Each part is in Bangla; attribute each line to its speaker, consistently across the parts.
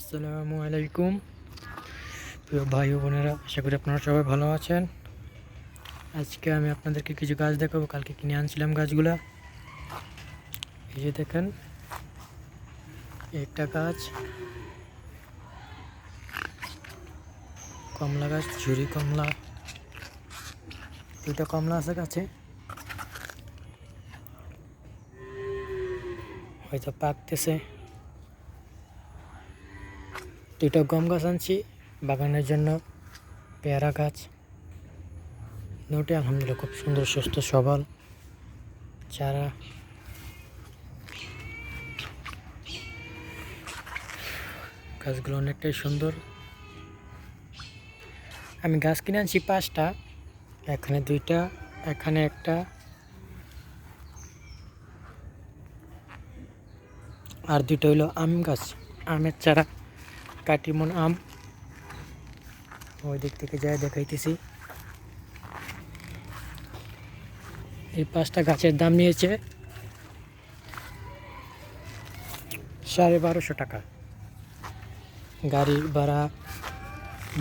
Speaker 1: আসসালামু আলাইকুম। প্রিয় ভাই ও বোনেরা, আশা করি আপনারা সবাই ভালো আছেন। আজকে আমি আপনাদেরকে কিছু গাছ দেখাবো। কালকে কিনে আনছিলাম গাছগুলা। এই যে দেখেন, একটা গাছ, কমলা গাছ, ঝুরি কমলা, দুইটা কমলা আছে গাছে। হয়তো পাকতেছে। দুটো গম গাছ আনছি, বাগানের জন্য পেয়ারা গাছ। দুটি আলহামদুলিল্লাহ খুব সুন্দর, সুস্থ, সবল। চারা। গাছগুলো অনেকটাই সুন্দর। আমি গাছ কিনে আনছি পাঁচটা, এখানে দুইটা, এখানে একটা। আর দুইটা হইল আম গাছ, আমের চারা। কাটিমন আম। ওই দিক থেকে যায় দেখাইতেছি। এই পাঁচটা গাছের দাম নিয়েছে সাড়ে বারোশো টাকা। গাড়ি ভাড়া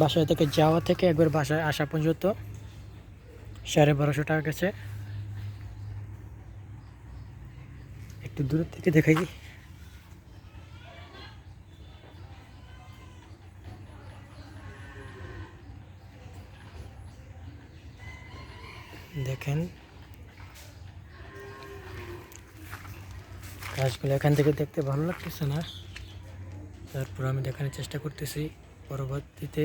Speaker 1: বাসায় থেকে যাওয়া থেকে একবার বাসায় আসা পর্যন্ত সাড়ে বারোশো টাকা গেছে। একটু দূরের থেকে দেখাই। দেখেন। গাছগুলো এখান থেকে দেখতে ভালো লাগতেছে না। তারপর আমি দেখানোর চেষ্টা করতেছি। পরবর্তীতে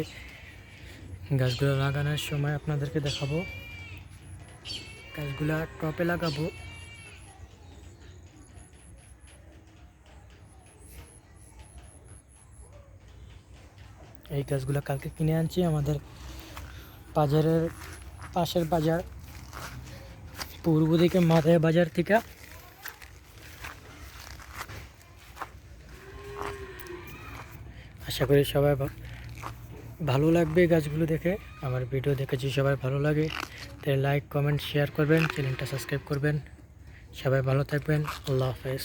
Speaker 1: গাছগুলো লাগানোর সময় আপনাদেরকে দেখাবো। গাছগুলা টপে লাগাবো। এই গাছগুলো কালকে কিনে আনছি আমাদের বাজারের পাশের বাজার। পূর্ব দিকে মাথায় বাজার থেকে। আশা করি সবাই ভালো লাগবে গাছগুলো দেখে। আমার ভিডিও দেখে যদি সবাই ভালো লাগে, তাহলে লাইক কমেন্ট শেয়ার করবেন চ্যানেলটা সাবস্ক্রাইব করবেন। সবাই ভালো থাকবেন, আল্লাহ হাফেজ।